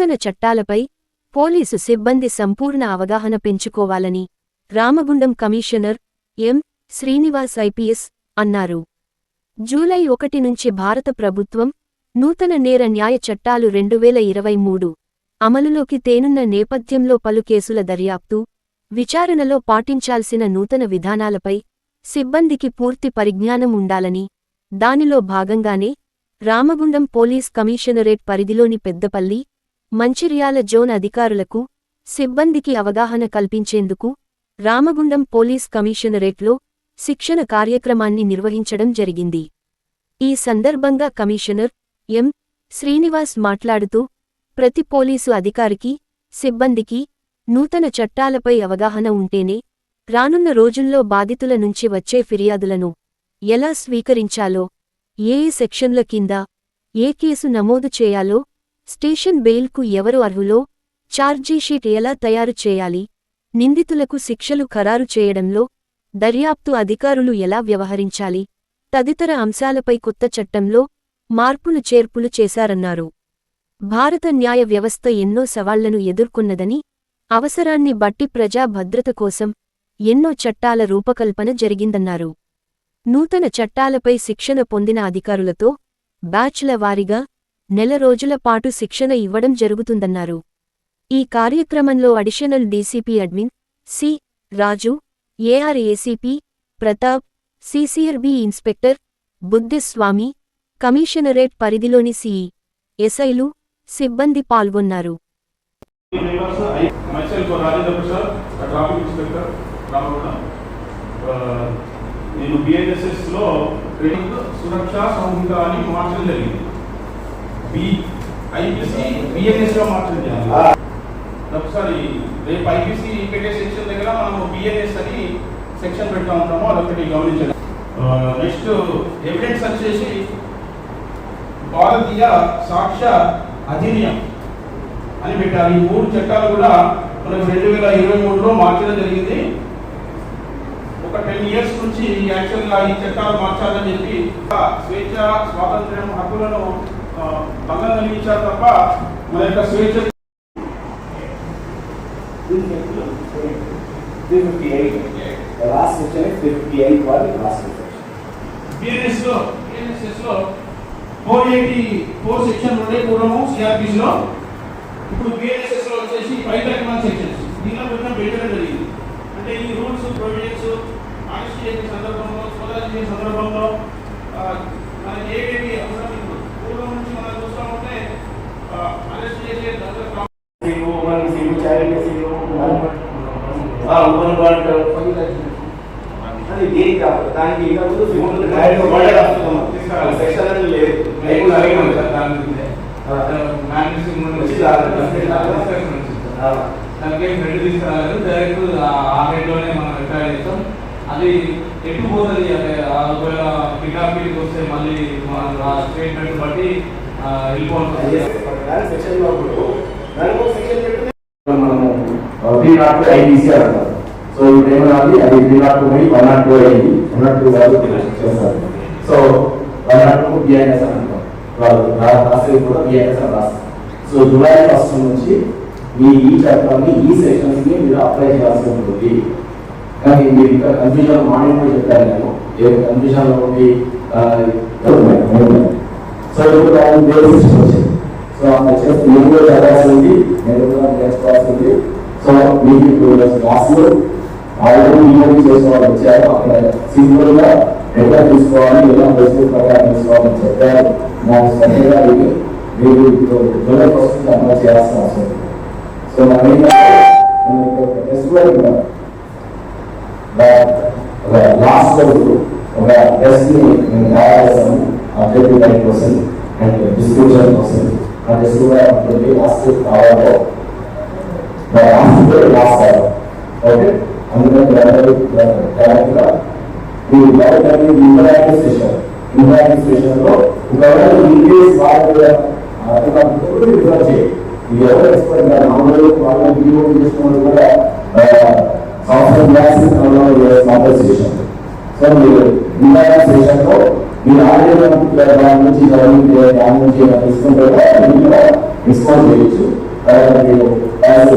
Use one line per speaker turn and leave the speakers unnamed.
నూతన చట్టాలపై పోలీసు సిబ్బంది సంపూర్ణ అవగాహన పెంచుకోవాలని Ramagundam commissioner M. Srinivas IPS అన్నారు. జూలై ఒకటి నుంచి భారత ప్రభుత్వం నూతన నేర న్యాయ చట్టాలు రెండువేల ఇరవై మూడు అమలులోకి తేనున్న నేపథ్యంలో పలు కేసుల దర్యాప్తు విచారణలో పాటించాల్సిన నూతన విధానాలపై సిబ్బందికి పూర్తి పరిజ్ఞానం ఉండాలని దానిలో భాగంగానే రామగుండం పోలీస్ కమిషనరేట్ పరిధిలోని పెద్దపల్లి మంచిర్యాల జోన్ అధికారులకు సిబ్బందికి అవగాహన కల్పించేందుకు రామగుండం పోలీస్ కమిషనరేట్లో శిక్షణ కార్యక్రమాన్ని నిర్వహించడం జరిగింది. ఈ సందర్భంగా కమిషనర్ ఎం. శ్రీనివాస్ మాట్లాడుతూ ప్రతి పోలీసు అధికారికి సిబ్బందికి నూతన చట్టాలపై అవగాహన ఉంటేనే రానున్న రోజుల్లో బాధితుల నుంచి వచ్చే ఫిర్యాదులను ఎలా స్వీకరించాలో ఏ సెక్షన్ల కింద ఏ కేసు నమోదు చేయాలో స్టేషన్ బెయిల్కు ఎవరు అర్హులో? ఛార్జీషీట్ ఎలా తయారు చేయాలి? నిందితులకు శిక్షలు ఖరారు చేయడంలో దర్యాప్తు అధికారులు ఎలా వ్యవహరించాలి? తదితర అంశాలపై కొత్త చట్టంలో మార్పులు చేర్పులు చేశారన్నారు. భారత న్యాయ వ్యవస్థ ఎన్నో సవాళ్ళను ఎదుర్కొన్నదని అవసరాన్ని బట్టి ప్రజా భద్రత కోసం ఎన్నో చట్టాల రూపకల్పన జరిగిందన్నారు. నూతన చట్టాలపై శిక్షణ పొందిన అధికారులతో బ్యాచ్ల వారీగా నెల రోజుల పాటు శిక్షణ ఇవ్వడం జరుగుతుందన్నారు. ఈ కార్యక్రమంలో additional DCP admin C. Raju AR ACP Pratap CCRB inspector Buddhiswamy commissionerate పరిధిలోని సిఈ ఎస్ఐలు సిబ్బంది పాల్గొన్నారు.
నేను బిఎన్ఎస్ఎస్లో ట్రైనింగ్ సురక్షా సంహిత అని మార్చడం జరిగింది. ఐపీసీ బిఎన్ఎస్గా మార్చడం జరిగింది ఒకసారి రేపు ఐపీసీ పెట్టే సెక్షన్ దగ్గర మనం బిఎన్ఎస్ అని సెక్షన్ పెడతా ఉంటాము అదొకటి గమనించండి. నెక్స్ట్ ఎవిడెన్స్ వచ్చేసి భారతీయ సాక్ష్య అధినియం అని పెట్టారు ఈ మూడు చట్టాలు కూడా మనకు రెండు వేల ఇరవై మూడులో మార్చడం జరిగింది. ఒక టెన్ ఇయర్స్ నుంచి యాక్చువల్గా ఈ చట్టాలు మార్చాలని చెప్పి స్వేచ్ఛ స్వాతంత్ర్యం హక్కులను భంగం కలిగించారు తప్ప మన యొక్క స్వేచ్ఛ
358. The last section is 58 for the last
బిఎన్ఎస్లో బిఎన్ఎస్ఎస్లో ఫోర్ ఎయిటీ ఫోర్ సెక్షన్ ఉండే పూర్వము సిఆర్పిసి లో ఇప్పుడు బిఎన్ఎస్ఎస్లో వచ్చేసి ఫైవ్ థర్టీ వన్ సెక్షన్స్ దీనిలో పెట్టడం పెట్టడం జరిగింది అంటే ఈ రూల్స్ ప్రొవిజన్స్ అరెస్ట్ చేసే సందర్భంలో సోదా చేసే సందర్భంలో మనకి ఏమేమి అవసరం ఇప్పుడు పూర్వం నుంచి మనం చూస్తూ ఉంటే అరెస్ట్ చేసే దగ్గర
సిలు మన సిలు చారిటీ సిలు ఆ ఓపెన్ బాట్ అది దేనికి కాదు దానికి ఇంకా సెక్షన్ లేదు.
సార్ దాని గురించి. దానికి ఏం తీసుకురాలేదు. డైరెక్ట్ ఆ రేట్లోనే మనం ఎక్కడ చేస్తాం. అది ఎటు పోతుంది? ఒకవేళ పికప్ వస్తే మళ్ళీ మన స్టేట్మెంట్ బట్టి వెళ్ళిపోతుంది
సెక్షన్లో దానికి ఒక సెక్షన్ పెడితే మనము త్రీ నాట్ టూ ఐపీసీ అంటారు సో ఇప్పుడు ఏమన్నది అది త్రీ నాట్ టూ పోయి వన్ నాట్ టూ అయింది. వన్ నాట్ టూ వాళ్ళు చేస్తారు so one not two BIS అని అంటాం. వాళ్ళు రాసేది కూడా బిఐఎస్ అని రాస్తారు సో జూలై ఫస్ట్ నుంచి మీ ఈ చట్టాన్ని ఈ సెక్షన్స్ని మీరు అప్లై చేయాల్సి ఉంటుంది. కానీ మీరు ఇంకా కన్ఫ్యూజన్ మార్నింగ్ కూడా చెప్పాను నేను. ఏ కన్ఫ్యూజన్లో ఉండి సో ఇప్పుడు దాని వచ్చింది. సో అలా మీరు కూడా చదవాల్సింది నేను కూడా నేర్చుకోవాల్సింది సో మీకు ఇప్పుడు క్లాసులు ఆల్రెడీ ఈవెంట్ చేసిన వచ్చారు అక్కడ సింపుల్గా ఎలా తీసుకోవాలి ఎలా బేసిక్ ప్రకారం తీసుకోవాలని చెప్పారు నాకు శ్రద్ధగా ఇది మీరు ఇప్పుడు జూలై ఫస్ట్ అమలు చేయాల్సిన అవసరం సో మనం ఏంటంటే కూడా లాస్ట్ వరకు ఒక టెస్ట్ని మేము తయారు చేస్తాము అబ్జెక్టివ్ కోసం అండ్ డిస్క్రిప్షన్ కోసం ఆ టెస్ట్ కూడా ఉంటుంది లాస్ట్ కావాలో లాస్ట్ లాస్ట్ అవ్వాలి ఓకే అందుకని మీరందరూ కరెక్ట్గా మీ డౌట్ అనేది ఇంటరాక్టివ్ సెషన్ ఇంటరాక్టివ్ సెషన్లో ఒకవేళ ఇంగ్లీష్ వాళ్ళు రిఫర్ చేయి ఇది ఎవరు ఎక్స్పర్ట్ కాదు మామూలు వాళ్ళు వీడియో చేసుకున్నది కూడా సంవత్సరం క్లాస్ కాంపన్సేషన్ సో మీరు ఇంటరాక్టివ్ సెషన్లో మీరు ఆడేటప్పుడు దాని నుంచి చదివితే దాని నుంచి తీసుకుంటే కూడా డిస్కౌంట్ చేయొచ్చు. తర్వాత మీరు యాజ్